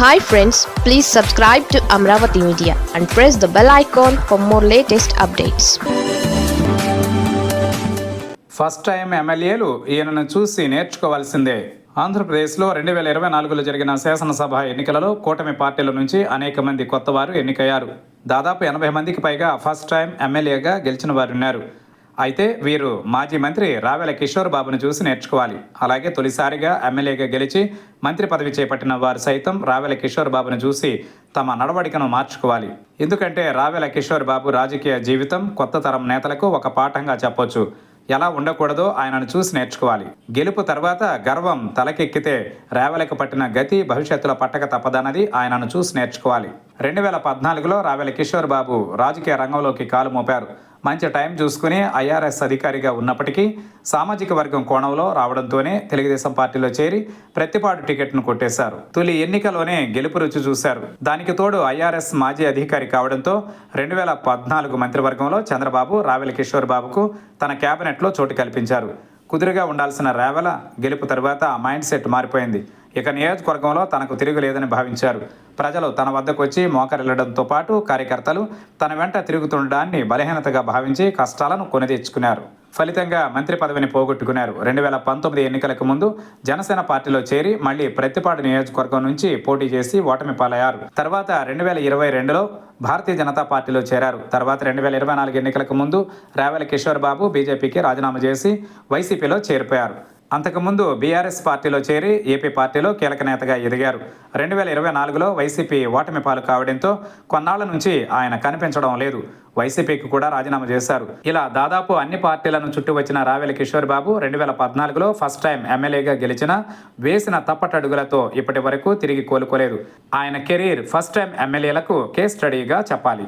Hi friends please subscribe to Amaravati media and press the bell icon for more latest updates first time ఎమ్మెల్యేలు ఈయనను చూసి నేర్చుకోవాల్సిందే. ఆంధ్రప్రదేశ్లో రెండు వేల ఇరవై నాలుగులో జరిగిన శాసనసభ ఎన్నికలలో కూటమి పార్టీల నుంచి అనేక మంది కొత్తవారు ఎన్నికయ్యారు. దాదాపు ఎనభై మందికి పైగా ఫస్ట్ టైం ఎమ్మెల్యేగా గెలిచిన వారున్నారు. అయితే వీరు మాజీ మంత్రి రావెల కిషోర్ బాబును చూసి నేర్చుకోవాలి. అలాగే తొలిసారిగా ఎమ్మెల్యేగా గెలిచి మంత్రి పదవి చేపట్టిన వారు సైతం రావెల కిషోర్ బాబును చూసి తమ నడవడికను మార్చుకోవాలి. ఎందుకంటే రావెల కిషోర్ బాబు రాజకీయ జీవితం కొత్త తరం నేతలకు ఒక పాఠంగా చెప్పొచ్చు. ఎలా ఉండకూడదో ఆయనను చూసి నేర్చుకోవాలి. గెలుపు తర్వాత గర్వం తలకెక్కితే రావెలకు పట్టిన గతి భవిష్యత్తులో పట్టక తప్పదన్నది ఆయనను చూసి నేర్చుకోవాలి. రెండు వేల పద్నాలుగులో రావెల కిషోర్ బాబు రాజకీయ రంగంలోకి కాలు మోపారు. మంచి టైం చూసుకుని ఐఆర్ఎస్ అధికారిగా ఉన్నప్పటికీ సామాజిక వర్గం కోణంలో రావడంతోనే తెలుగుదేశం పార్టీలో చేరి ప్రతిపాటు టికెట్ను కొట్టేశారు. తొలి ఎన్నికలోనే గెలుపు రుచి చూశారు. దానికి తోడు ఐఆర్ఎస్ మాజీ అధికారి కావడంతో రెండు వేల పద్నాలుగు మంత్రివర్గంలో చంద్రబాబు రావెల కిషోర్ బాబుకు తన క్యాబినెట్లో చోటు కల్పించారు. కుదురుగా ఉండాల్సిన రేవల గెలుపు తర్వాత ఆ మైండ్ సెట్ మారిపోయింది. ఇక నియోజకవర్గంలో తనకు తిరుగులేదని భావించారు. ప్రజలు తన వద్దకు వచ్చి మోకరిల్లడంతో పాటు కార్యకర్తలు తన వెంట తిరుగుతుండడాన్ని బలహీనతగా భావించి కష్టాలను కొనితెచ్చుకున్నారు ఫలితంగా మంత్రి పదవిని పోగొట్టుకున్నారు. రెండు వేల పంతొమ్మిది ఎన్నికలకు ముందు జనసేన పార్టీలో చేరి మళ్ళీ ప్రతిపాడు నియోజకవర్గం నుంచి పోటీ చేసి ఓటమి పాలయ్యారు. తర్వాత రెండు వేల ఇరవై రెండులో భారతీయ జనతా పార్టీలో చేరారు. తర్వాత రెండు వేల ఇరవై నాలుగు ఎన్నికలకు ముందు రావెల కిషోర్ బాబు బీజేపీకి రాజీనామా చేసి వైసీపీలో చేరిపోయారు. అంతకుముందు బీఆర్ఎస్ పార్టీలో చేరి ఏపీ పార్టీలో కీలక నేతగా ఎదిగారు. రెండు వేల ఇరవై నాలుగులో వైసీపీ ఓటమి పాలు కావడంతో కొన్నాళ్ళ నుంచి ఆయన కనిపించడం లేదు. వైసీపీకి కూడా రాజీనామా చేశారు. ఇలా దాదాపు అన్ని పార్టీలను చుట్టూ వచ్చిన రావెల కిషోర్ బాబు రెండు వేల పద్నాలుగులో ఫస్ట్ టైం ఎమ్మెల్యేగా గెలిచిన వేసిన తప్పటడుగులతో ఇప్పటి వరకు తిరిగి కోలుకోలేదు. ఆయన కెరీర్ ఫస్ట్ టైం ఎమ్మెల్యేలకు కేస్ స్టడీగా చెప్పాలి.